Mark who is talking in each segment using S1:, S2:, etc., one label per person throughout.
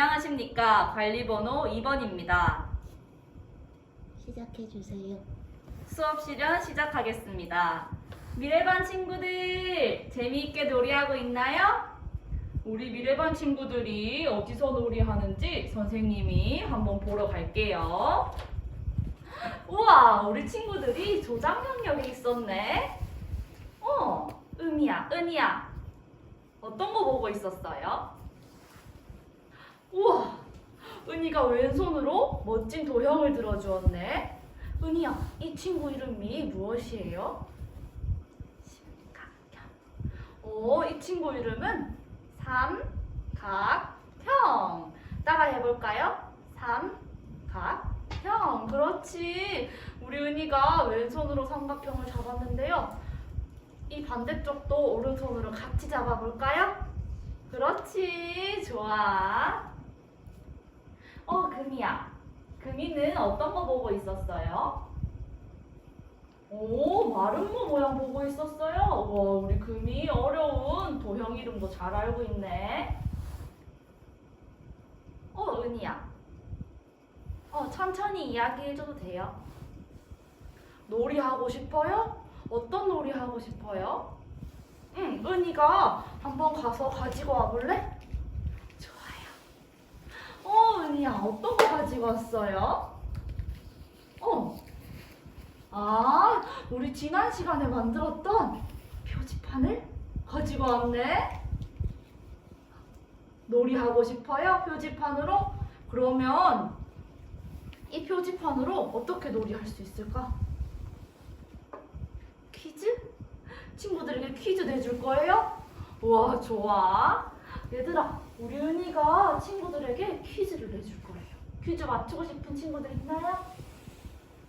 S1: 안녕하십니까. 관리번호 2번입니다.
S2: 시작해 주세요.
S1: 수업 실현 시작하겠습니다. 미래반 친구들, 재미있게 놀이하고 있나요? 우리 미래반 친구들이 어디서 놀이하는지 선생님이 한번 보러 갈게요. 우와, 우리 친구들이 조장면역에 있었네. 어, 은이야, 은이야. 어떤 거 보고 있었어요? 우와, 은이가 왼손으로 멋진 도형을 들어주었네. 은이야, 이 친구 이름이 무엇이에요? 삼각형. 오, 이 친구 이름은 삼각형. 따라 해볼까요? 삼각형. 그렇지. 우리 은이가 왼손으로 삼각형을 잡았는데요. 이 반대쪽도 오른손으로 같이 잡아볼까요? 그렇지. 좋아. 어, 금이야. 금이는 어떤 거 보고 있었어요? 오, 마름모 모양 보고 있었어요. 와, 우리 금이 어려운 도형 이름도 잘 알고 있네. 어, 은이야. 어, 천천히 이야기해줘도 돼요. 놀이 하고 싶어요? 어떤 놀이 하고 싶어요? 응, 은이가 한번 가서 가지고 와볼래? 어, 은이야, 어떤 거 가지고 왔어요? 어. 아, 우리 지난 시간에 만들었던 표지판을 가지고 왔네? 놀이 하고 싶어요? 표지판으로? 그러면 이 표지판으로 어떻게 놀이할 수 있을까? 퀴즈? 친구들에게 퀴즈 내줄 거예요? 와, 좋아. 얘들아, 우리 은이가 친구들에게 퀴즈를 내줄 거예요. 퀴즈 맞추고 싶은 친구들 있나요?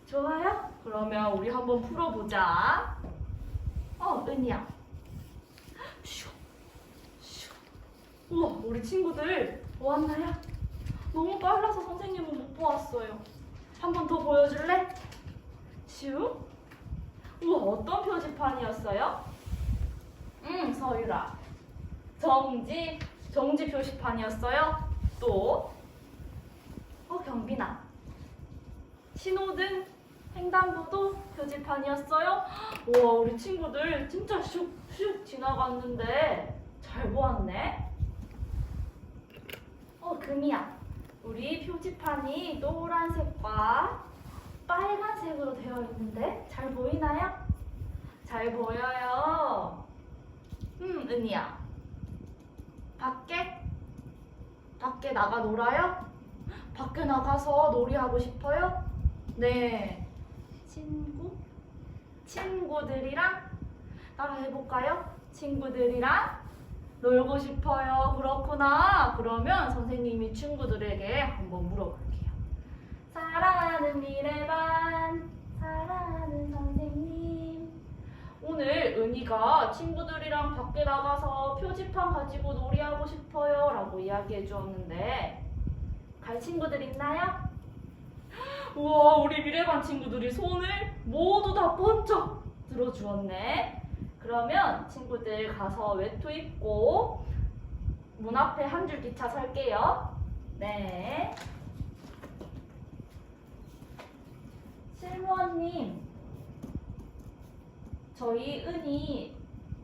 S1: 좋아요? 그러면 우리 한번 풀어보자. 어, 은이야. 슈, 슈. 우와, 우리 친구들 보았나요? 너무 빨라서 선생님은 못 보았어요. 한 번 더 보여줄래? 슈. 우와, 어떤 표지판이었어요? 음, 서유라. 정지, 정지 표시판이었어요. 또, 어, 경빈아. 신호등, 횡단보도 표지판이었어요. 와, 우리 친구들 진짜 슉슉 지나갔는데 잘 보았네. 어, 금이야. 우리 표지판이 노란색과 빨간색으로 되어 있는데 잘 보이나요? 잘 보여요. 음, 은이야. 밖에? 밖에 나가 놀아요? 밖에 나가서 놀이하고 싶어요? 네. 친구? 친구들이랑 따라 해볼까요? 친구들이랑 놀고 싶어요. 그렇구나. 그러면 선생님이 친구들에게 한번 물어볼게요. 사랑하는 미래반, 오늘 은희가 친구들이랑 밖에 나가서 표지판 가지고 놀이하고 싶어요. 라고 이야기해 주었는데, 갈 친구들 있나요? 우와, 우리 미래반 친구들이 손을 모두 다 번쩍 들어주었네. 그러면 친구들 가서 외투 입고 문 앞에 한 줄 기차 설게요. 네. 실무원님, 저희 은이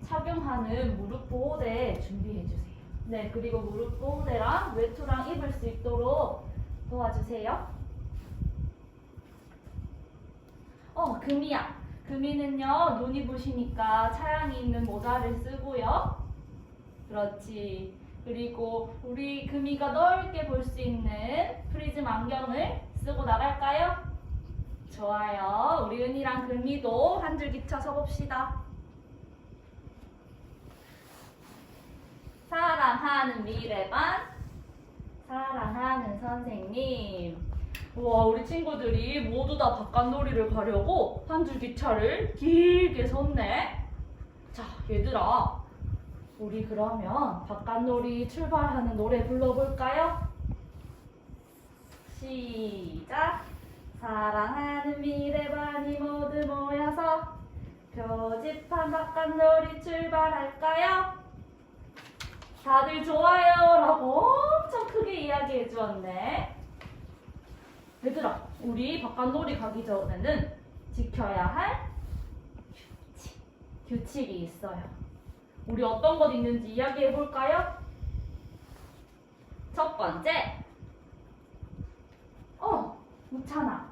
S1: 착용하는 무릎 보호대 준비해 주세요. 네, 그리고 무릎 보호대랑 외투랑 입을 수 있도록 도와주세요. 어, 금이야. 금이는요, 눈이 부시니까 차양이 있는 모자를 쓰고요. 그렇지. 그리고 우리 금이가 넓게 볼 수 있는 프리즘 안경을 쓰고 나갈까요? 좋아요. 우리 은이랑 금이도 한 줄 기차 서봅시다. 사랑하는 미래반, 사랑하는 선생님. 우와, 우리 친구들이 모두 다 바깥놀이를 가려고 한 줄 기 차를 길게 섰네. 자, 얘들아. 우리 그러면 바깥놀이 출발하는 노래 불러볼까요? 시작. 사랑하는 미래반이 모두 모여서 표지판 바깥놀이 출발할까요? 다들 좋아요라고 엄청 크게 이야기 해 주었네. 얘들아, 우리 바깥놀이 가기 전에는 지켜야 할 규칙, 규칙이 있어요. 우리 어떤 것 있는지 이야기해 볼까요? 첫 번째, 어, 우찬아.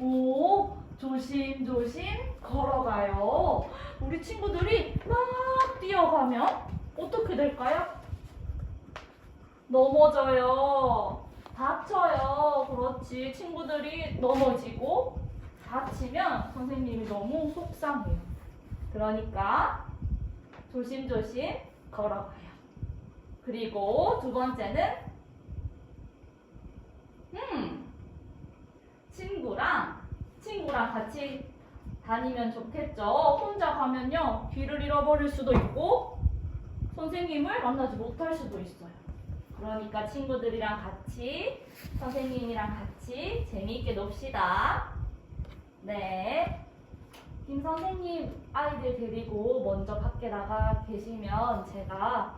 S1: 오, 조심조심 걸어가요. 우리 친구들이 막 뛰어가면 어떻게 될까요? 넘어져요. 다쳐요. 그렇지. 친구들이 넘어지고 다치면 선생님이 너무 속상해요. 그러니까 조심조심 걸어가요. 그리고 두 번째는 음 친구랑 친구랑 같이 다니면 좋겠죠. 혼자 가면요 길을 잃어버릴 수도 있고 선생님을 만나지 못할 수도 있어요. 그러니까 친구들이랑 같이 선생님이랑 같이 재미있게 놉시다. 네. 김 선생님 아이들 데리고 먼저 밖에 나가 계시면 제가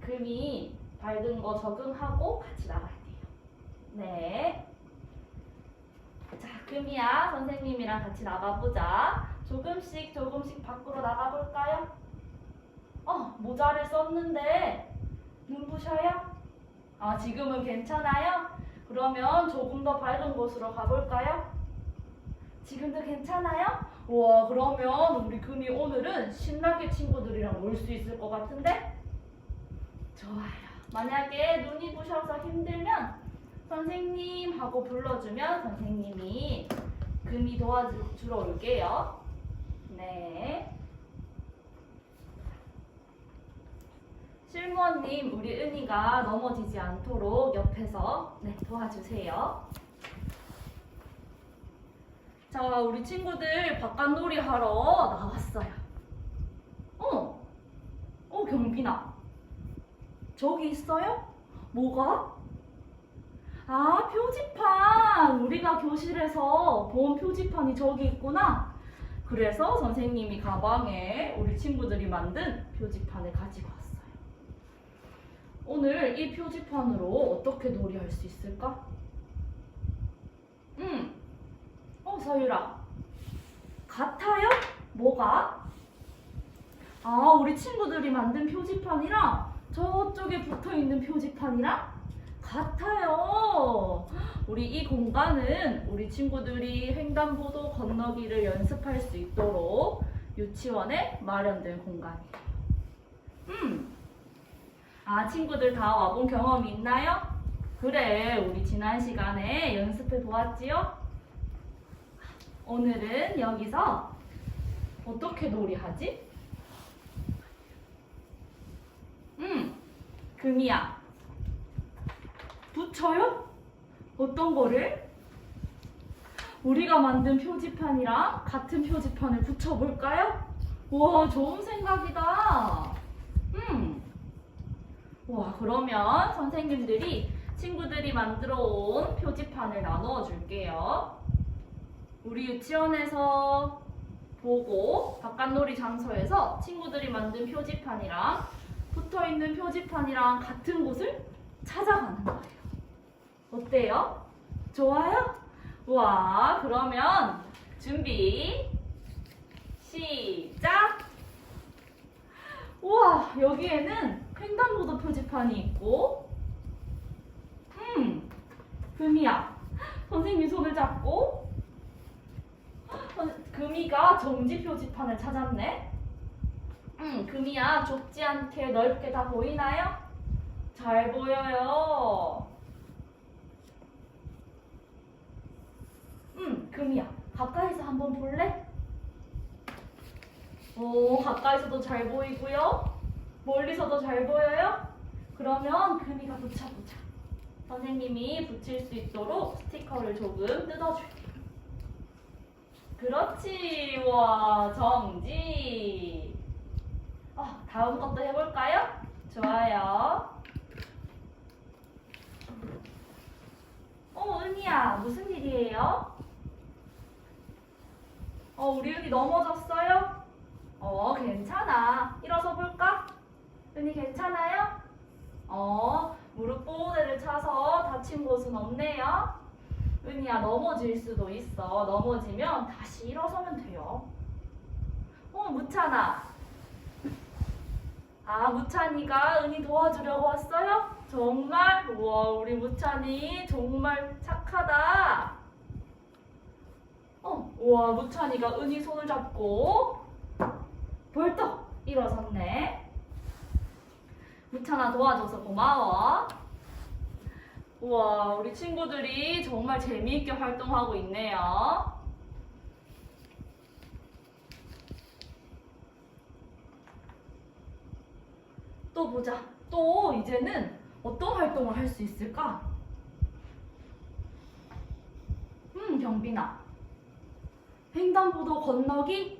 S1: 금이 밝은 거 적응하고 같이 나갈게요. 네. 자, 금이야 선생님이랑 같이 나가보자. 조금씩 조금씩 밖으로 나가볼까요? 어, 모자를 썼는데 눈부셔요? 아, 지금은 괜찮아요? 그러면 조금 더 밝은 곳으로 가볼까요? 지금도 괜찮아요? 와, 그러면 우리 금이 오늘은 신나게 친구들이랑 놀 수 있을 것 같은데? 좋아요. 만약에 눈이 부셔서 힘들면 선생님 하고 불러주면 선생님이 금이 도와주러 올게요. 네. 실무원님, 우리 은희가 넘어지지 않도록 옆에서 네, 도와주세요. 자, 우리 친구들 바깥놀이 하러 나왔어요. 어, 어, 경빈아. 저기 있어요? 뭐가? 아, 표지판. 우리가 교실에서 본 표지판이 저기 있구나. 그래서 선생님이 가방에 우리 친구들이 만든 표지판을 가지고 왔어요. 오늘 이 표지판으로 어떻게 놀이할 수 있을까? 음, 어, 서유라. 같아요? 뭐가? 아, 우리 친구들이 만든 표지판이랑 저쪽에 붙어 있는 표지판이랑 같아요. 우리 이 공간은 우리 친구들이 횡단보도 건너기를 연습할 수 있도록 유치원에 마련된 공간이에요. 음. 아, 친구들 다 와본 경험 이 있나요? 그래, 우리 지난 시간에 연습해 보았지요? 오늘은 여기서 어떻게 놀이하지? 음, 금이야. 붙여요? 어떤 거를? 우리가 만든 표지판이랑 같은 표지판을 붙여볼까요? 와, 좋은 생각이다. 음. 와, 그러면 선생님들이 친구들이 만들어 온 표지판을 나누어 줄게요. 우리 유치원에서 보고 바깥놀이 장소에서 친구들이 만든 표지판이랑 붙어 있는 표지판이랑 같은 곳을 찾아가는 거예요. 어때요? 좋아요? 와, 그러면 준비 시작. 우와, 여기에는 횡단보도 표지판이 있고, 음, 금이야. 선생님 손을 잡고, 선- 금이가 정지 표지판을 찾았네. 음, 금이야, 좁지 않게 넓게 다 보이나요? 잘 보여요. 음, 금이야. 가까이서 한번 볼래? 오, 가까이서도 잘 보이고요. 멀리서도 잘 보여요? 그러면 금이가 붙여보자. 선생님이 붙일 수 있도록 스티커를 조금 뜯어줄게요. 그렇지. 와, 정지. 어, 다음 것도 해볼까요? 좋아요. 어, 은희야, 무슨 일이에요? 어, 우리 은희 넘어졌어요? 어, 괜찮아. 일어서 볼까? 은희 괜찮아요? 어, 무릎 보호대를 차서 순 없네요. 은희야 넘어질 수도 있어. 넘어지면 다시 일어서면 돼요. 어 무찬아. 아 무찬이가 은희 도와주려고 왔어요? 정말? 우와 우리 무찬이 정말 착하다. 어 우와 무찬이가 은희 손을 잡고 벌떡 일어섰네. 무찬아 도와줘서 고마워. 우와, 우리 친구들이 정말 재미있게 활동하고 있네요. 또 보자. 또 이제는 어떤 활동을 할 수 있을까? 음, 경빈아. 횡단보도 건너기?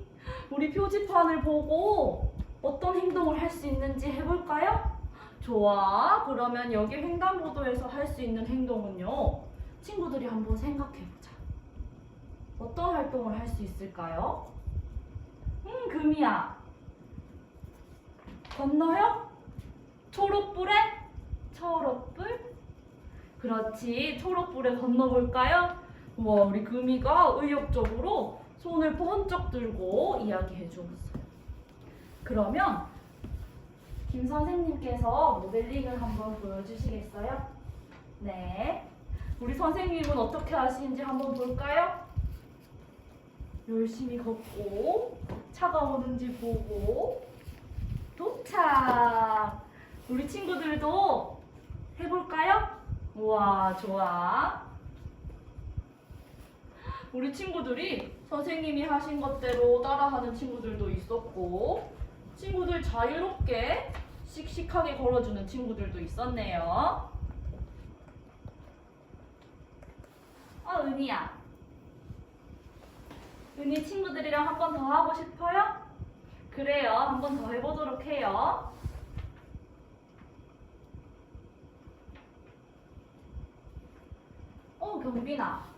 S1: 우리 표지판을 보고 어떤 행동을 할 수 있는지 해볼까요? 좋아. 그러면 여기 횡단보도에서 할 수 있는 행동은요. 친구들이 한번 생각해보자. 어떤 활동을 할 수 있을까요? 음, 금이야. 건너요? 초록불에? 초록불? 그렇지. 초록불에 건너볼까요? 우와, 우리 금이가 의욕적으로 손을 번쩍 들고 이야기해 주었어요. 그러면 김 선생님께서 모델링을 한번 보여주시겠어요? 네. 우리 선생님은 어떻게 하시는지 한번 볼까요? 열심히 걷고 차가 오는지 보고 도착. 우리 친구들도 해볼까요? 우와, 좋아. 우리 친구들이 선생님이 하신 것대로 따라하는 친구들도 있었고 친구들 자유롭게 씩씩하게 걸어주는 친구들도 있었네요. 어, 은희야. 은희 친구들이랑 한 번 더 하고 싶어요? 그래요. 한 번 더 해보도록 해요. 어, 경빈아.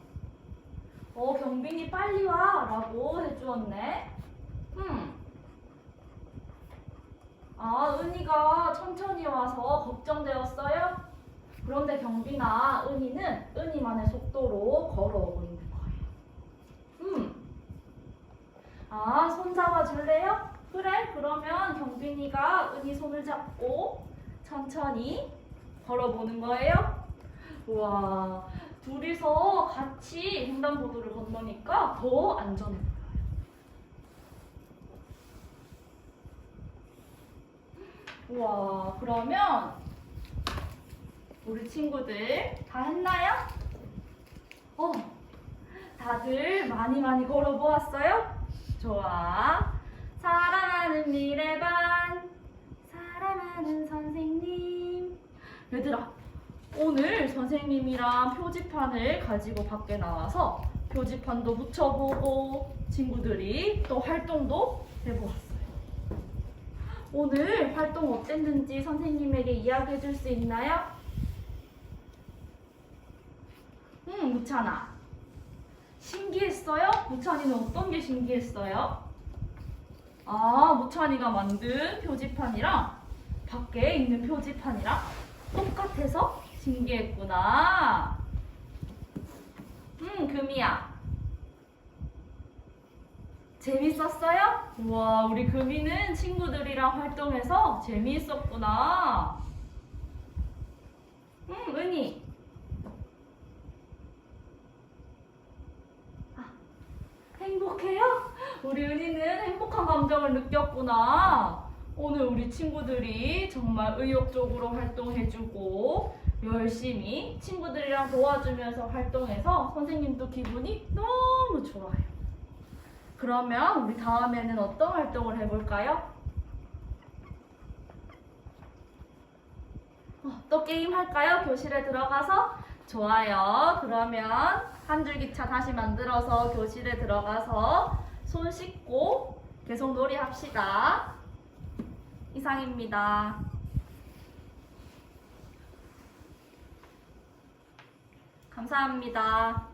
S1: 어, 경빈이 빨리 와. 라고 해주었네. 음. 아, 은희가 천천히 와서 걱정되었어요? 그런데 경빈아, 은희는 은희만의 속도로 걸어오고 있는 거예요. 음. 아, 손 잡아줄래요? 그래, 그러면 경빈이가 은희 손을 잡고 천천히 걸어보는 거예요. 우와, 둘이서 같이 횡단보도를 건너니까 더 안전해 보여요. 우와, 그러면 우리 친구들 다 했나요? 어, 다들 많이 많이 걸어보았어요? 좋아. 사랑하는 미래반, 사랑하는 선생님. 얘들아, 오늘 선생님이랑 표지판을 가지고 밖에 나와서 표지판도 붙여보고 친구들이 또 활동도 해보았어요. 오늘 활동 어땠는지 선생님에게 이야기해 줄 수 있나요? 응, 무찬아. 신기했어요? 무찬이는 어떤 게 신기했어요? 아, 무찬이가 만든 표지판이랑 밖에 있는 표지판이랑 똑같아서 신기했구나. 음, 금이야. 재밌었어요? 우와, 우리 금이는 친구들이랑 활동해서 재미있었구나. 음, 은희. 아, 행복해요? 우리 은희는 행복한 감정을 느꼈구나. 오늘 우리 친구들이 정말 의욕적으로 활동해주고 열심히 친구들이랑 도와주면서 활동해서 선생님도 기분이 너무 좋아요. 그러면 우리 다음에는 어떤 활동을 해볼까요? 어, 또 게임 할까요? 교실에 들어가서? 좋아요. 그러면 한 줄기차 다시 만들어서 교실에 들어가서 손 씻고 계속 놀이 합시다. 이상입니다. 감사합니다.